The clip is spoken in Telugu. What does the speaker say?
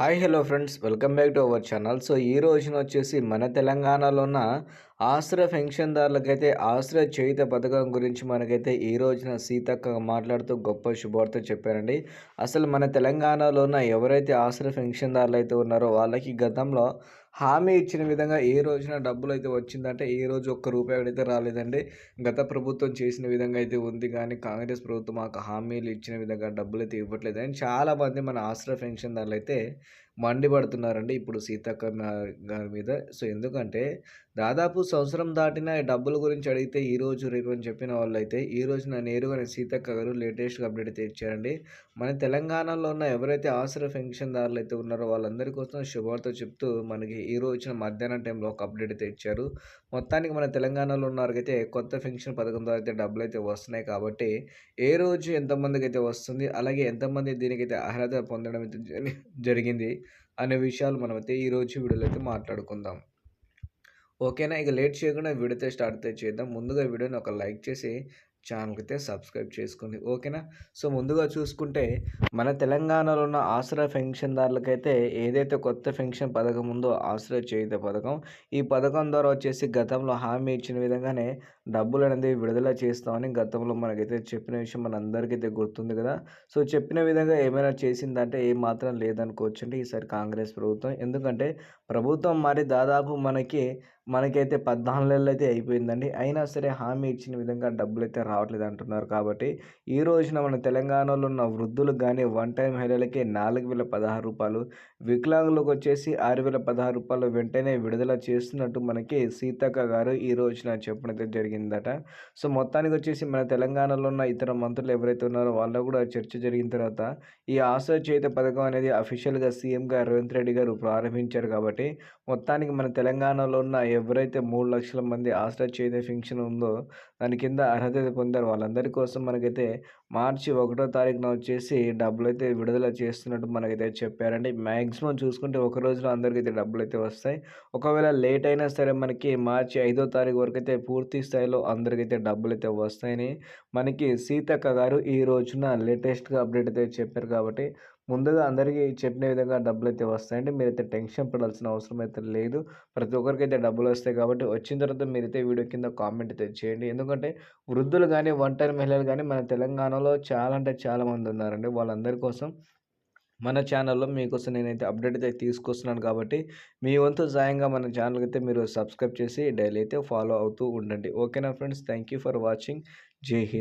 Hi hello friends welcome back to our channel. So ఈ రోజున వచ్చేసి మన తెలంగాణలో ఉన్న ఆశ్రయ పెన్షన్దారులకైతే ఆశ్రయ చేయుత పథకం గురించి మనకైతే ఈ రోజున సీతక్క మాట్లాడుతూ గొప్ప శుభార్త చెప్పారండి. అసలు మన తెలంగాణలో ఉన్న ఎవరైతే ఆశ్రయ పెన్షన్దారులు అయితే ఉన్నారో వాళ్ళకి గతంలో హామీ ఇచ్చిన విధంగా ఏ రోజున డబ్బులు అయితే వచ్చిందంటే ఏ రోజు ఒక్క రూపాయి అయితే రాలేదండి. గత ప్రభుత్వం చేసిన విధంగా అయితే ఉంది కానీ కాంగ్రెస్ ప్రభుత్వం మాకు హామీలు ఇచ్చిన విధంగా డబ్బులు అయితే ఇవ్వట్లేదు అని చాలామంది మన ఆశ్రయ పెన్షన్దారులు అయితే మండిపడుతున్నారండి ఇప్పుడు సీతక్క గారి మీద. సో ఎందుకంటే దాదాపు సంవత్సరం దాటిన డబ్బుల గురించి అడిగితే ఈరోజు రేపు అని చెప్పిన వాళ్ళు అయితే ఈ రోజున నేరుగా సీతక్క గారు లేటెస్ట్గా అప్డేట్ అయితే ఇచ్చారండి మన తెలంగాణలో ఉన్న ఎవరైతే ఆశ్రయ పెన్షన్దారులు అయితే ఉన్నారో వాళ్ళందరి కోసం శుభవార్త చెప్తూ మనకి ఈ రోజున మధ్యాహ్నం టైంలో ఒక అప్డేట్ అయితే ఇచ్చారు మొత్తానికి మన తెలంగాణలో ఉన్నారకైతే కొత్త పెన్షన్ పథకం ద్వారా అయితే డబ్బులు అయితే వస్తున్నాయి కాబట్టి ఏ రోజు ఎంతమందికి అయితే వస్తుంది అలాగే ఎంతమంది దీనికైతే అర్హత పొందడం అయితే జరిగింది. అనే విషయాలు మనమైతే ఈరోజు వీడియోలో అయితే మాట్లాడుకుందాం. ఓకేనా? ఇక లేట్ చేయకుండా వీడియోతో స్టార్ట్ అయితే చేద్దాం. ముందుగా వీడియోని ఒక లైక్ చేసి ఛానల్కి అయితే సబ్స్క్రైబ్ చేసుకోండి ఓకేనా? సో ముందుగా చూసుకుంటే మన తెలంగాణలో ఉన్న ఆశ్రయ పెన్షన్దారులకైతే ఏదైతే కొత్త పెన్షన్ పథకం ఉందో ఆశ్రయ చేయుత పథకం ఈ పథకం ద్వారా వచ్చేసి గతంలో హామీ ఇచ్చిన విధంగానే డబ్బులు అనేది విడుదల చేస్తామని గతంలో మనకైతే చెప్పిన విషయం మన అందరికైతే గుర్తుంది కదా. సో చెప్పిన విధంగా ఏమైనా చేసిందంటే ఏ మాత్రం లేదనుకోవచ్చండి ఈసారి కాంగ్రెస్ ప్రభుత్వం. ఎందుకంటే ప్రభుత్వం మరి దాదాపు మనకి మనకైతే పద్నాలుగు నెలలు అయితే అయిపోయిందండి. అయినా సరే హామీ ఇచ్చిన విధంగా డబ్బులు అయితే రావట్లేదు అంటున్నారు. కాబట్టి ఈ రోజున మన తెలంగాణలో ఉన్న వృద్ధులకు కానీ వన్ టైం మహిళలకి నాలుగు వేల పదహారు రూపాయలు వికలాంగులకు వచ్చేసి ఆరు వేల పదహారు రూపాయలు వెంటనే విడుదల చేస్తున్నట్టు మనకి సీతక్క గారు ఈ రోజున చెప్పడం అయితే జరిగిందట. సో మొత్తానికి వచ్చేసి మన తెలంగాణలో ఉన్న ఇతర మంత్రులు ఎవరైతే ఉన్నారో వాళ్ళు కూడా చర్చ జరిగిన తర్వాత ఈ ఆశా చేత పథకం అనేది అఫీషియల్గా సీఎంగా రేవంత్ రెడ్డి గారు ప్రారంభించారు కాబట్టి మొత్తానికి మన తెలంగాణలో ఉన్న ఎవరైతే మూడు లక్షల మంది ఆశ్రయ చేత ఫింక్షన్ ఉందో దాని కింద అర్హత పొందారు. వాళ్ళందరి కోసం మనకైతే మార్చి ఒకటో తారీఖున వచ్చేసి డబ్బులు అయితే విడుదల చేస్తున్నట్టు మనకైతే చెప్పారండి. మ్యాక్సిమం చూసుకుంటే ఒక రోజులో అందరికీ అయితే డబ్బులు అయితే వస్తాయి. ఒకవేళ లేట్ అయినా సరే మనకి మార్చి ఐదో తారీఖు వరకు అయితే పూర్తి స్థాయిలో అందరికైతే డబ్బులు అయితే వస్తాయని మనకి సీతక్క గారు ఈ రోజున లేటెస్ట్గా అప్డేట్ అయితే చెప్పారు కాబట్టి ముందుగా అందరికీ చెప్పిన విధంగా డబ్బులు అయితే వస్తాయండి. మీరైతే టెన్షన్ పడాల్సిన అవసరం అయితే లేదు. ప్రతి ఒక్కరికి అయితే డబ్బులు వస్తాయి కాబట్టి వచ్చిన తర్వాత మీరైతే వీడియో కింద కామెంట్ అయితే చేయండి. ఎందుకంటే వృద్ధులు కానీ ఒంటరి మహిళలు కానీ మన తెలంగాణ మనలో చాలా అంటే చాలామంది ఉన్నారండి. వాళ్ళందరి కోసం మన ఛానల్లో మీకోసం నేనైతే అప్డేట్ అయితే తీసుకొస్తున్నాను కాబట్టి మీ వంతు సాయంగా మన ఛానల్కి అయితే మీరు సబ్స్క్రైబ్ చేసి డైలీ అయితే ఫాలో అవుతూ ఉండండి. ఓకేనా friends? Thank you for watching. Jai Hind.